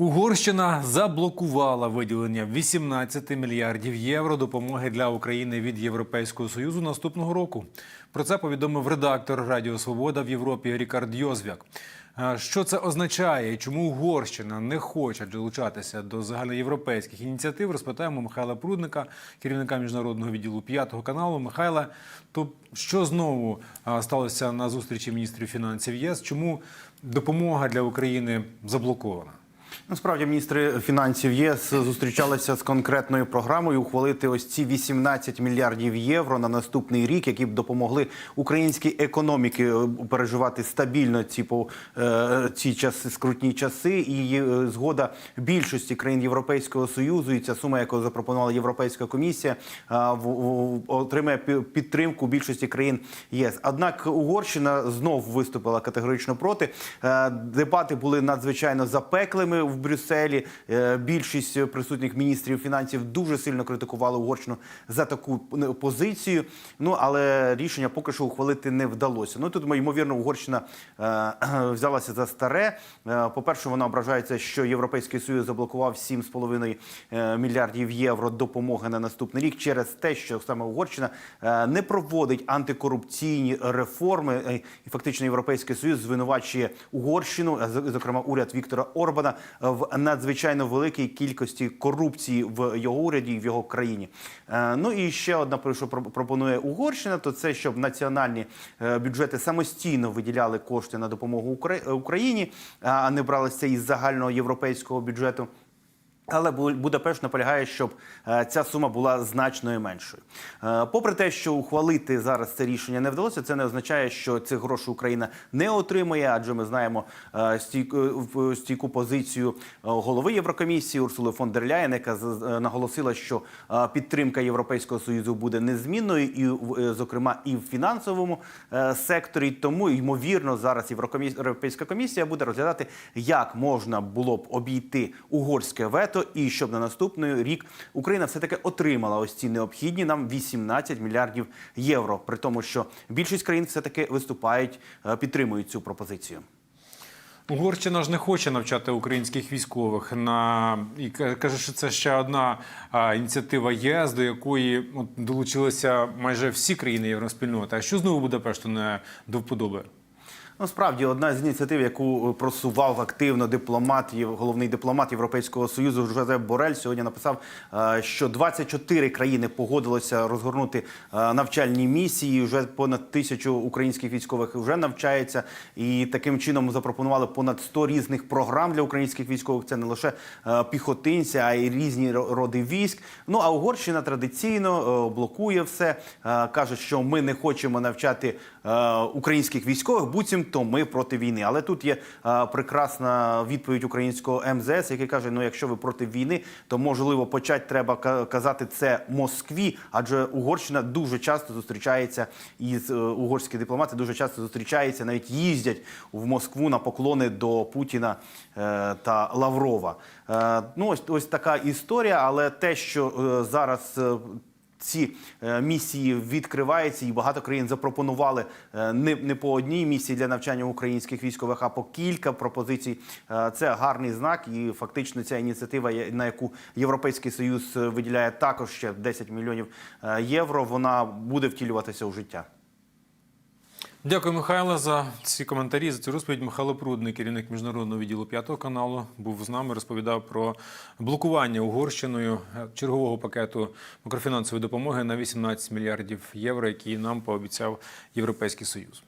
Угорщина заблокувала виділення 18 мільярдів євро допомоги для України від Європейського союзу наступного року. Про це повідомив редактор Радіо Свобода в Європі Рікард Йозвяк. Що це означає і чому Угорщина не хоче долучатися до загальноєвропейських ініціатив? Розпитаємо Михайла Прудника, керівника міжнародного відділу п'ятого каналу. Михайла, то що знову сталося на зустрічі міністрів фінансів ЄС? Чому допомога для України заблокована? Насправді міністри фінансів ЄС зустрічалися з конкретною програмою ухвалити ось ці 18 мільярдів євро на наступний рік, які б допомогли українській економіці е, переживати стабільно ці по е, ці часи, скрутні часи. І е, згода більшості країн Європейського союзу, і ця сума, яку запропонувала Європейська комісія, в- отримає пі- підтримку більшості країн ЄС. Однак Угорщина знов виступила категорично проти. Дебати були надзвичайно запеклими в Брюсселі. Е, Більшість присутніх міністрів фінансів дуже сильно критикували Угорщину за таку позицію. Ну але рішення поки що ухвалити не вдалося. Ну тут ймовірно, Угорщина е, взялася за старе. Е, По-перше, вона ображається, що Європейський Союз заблокував 7,5 е, мільярдів євро допомоги на наступний рік через те, що саме Угорщина не проводить антикорупційні реформи. І фактично Європейський Союз звинувачує Угорщину, зокрема уряд Віктора Орбана, в надзвичайно великій кількості корупції в його уряді і в його країні. Е, Ну і ще одна що про- пропонує Угорщина, то це щоб національні е, бюджети самостійно виділяли кошти на допомогу Україні, а не бралися із загального європейського бюджету. Але Бу- Будапешт наполягає, щоб е, ця сума була значно меншою. Е, Попри те, що ухвалити зараз це рішення не вдалося, це не означає, що цих грошей Україна не отримує, адже ми знаємо е, стійку, стійку позицію голови Єврокомісії Урсули фон дер Ляєн, яка наголосила, що підтримка Європейського союзу буде незмінною, і зокрема і в фінансовому секторі. Тому ймовірно зараз Європейська комісія буде розглядати, як можна було б обійти угорське вето, і щоб на наступний рік Україна все таки отримала ось ці необхідні нам 18 мільярдів євро. При тому, що більшість країн все таки виступають, е, підтримують цю пропозицію. Угорщина ж не хоче навчати українських військових на і каже, що це ще одна а, ініціатива ЄС, до якої от, долучилися майже всі країни євроспільноти. А що знову Будапешту не до вподоби? Ну, справді, одна з ініціатив, яку просував активно дипломат, головний дипломат Європейського союзу Жозеп Борель, сьогодні написав, е, що 24 країни погодилися розгорнути е, навчальні місії. Вже понад тисячу українських військових вже навчається, і таким чином запропонували понад 100 різних програм для українських військових. Це не лише е, піхотинці, а й різні роди військ. Ну а Угорщина традиційно е, блокує все, е, каже, що ми не хочемо навчати е, українських військових, буцімто ми проти війни. Але тут є е, прекрасна відповідь українського МЗС, який каже: ну, якщо ви проти війни, то можливо почати треба казати це Москві, адже Угорщина дуже часто зустрічається із е, угорські дипломати дуже часто зустрічаються, навіть їздять в Москву на поклони до Путіна е, та Лаврова. Е, ну ось ось така історія, але те, що е, зараз. Ці е, місії відкриваються, і багато країн запропонували е, не, не по одній місії для навчання українських військових, а по кілька пропозицій. Е, Це гарний знак, і фактично ця ініціатива, на яку Європейський Союз виділяє також ще 10 мільйонів євро. Вона буде втілюватися у життя. Дякую, Михайло, за ці коментарі, за цю розповідь. Михайло Прудний, керівник міжнародного відділу п'ятого каналу, був з нами, розповідав про блокування Угорщиною чергового пакету макрофінансової допомоги на 18 мільярдів євро, які нам пообіцяв Європейський Союз.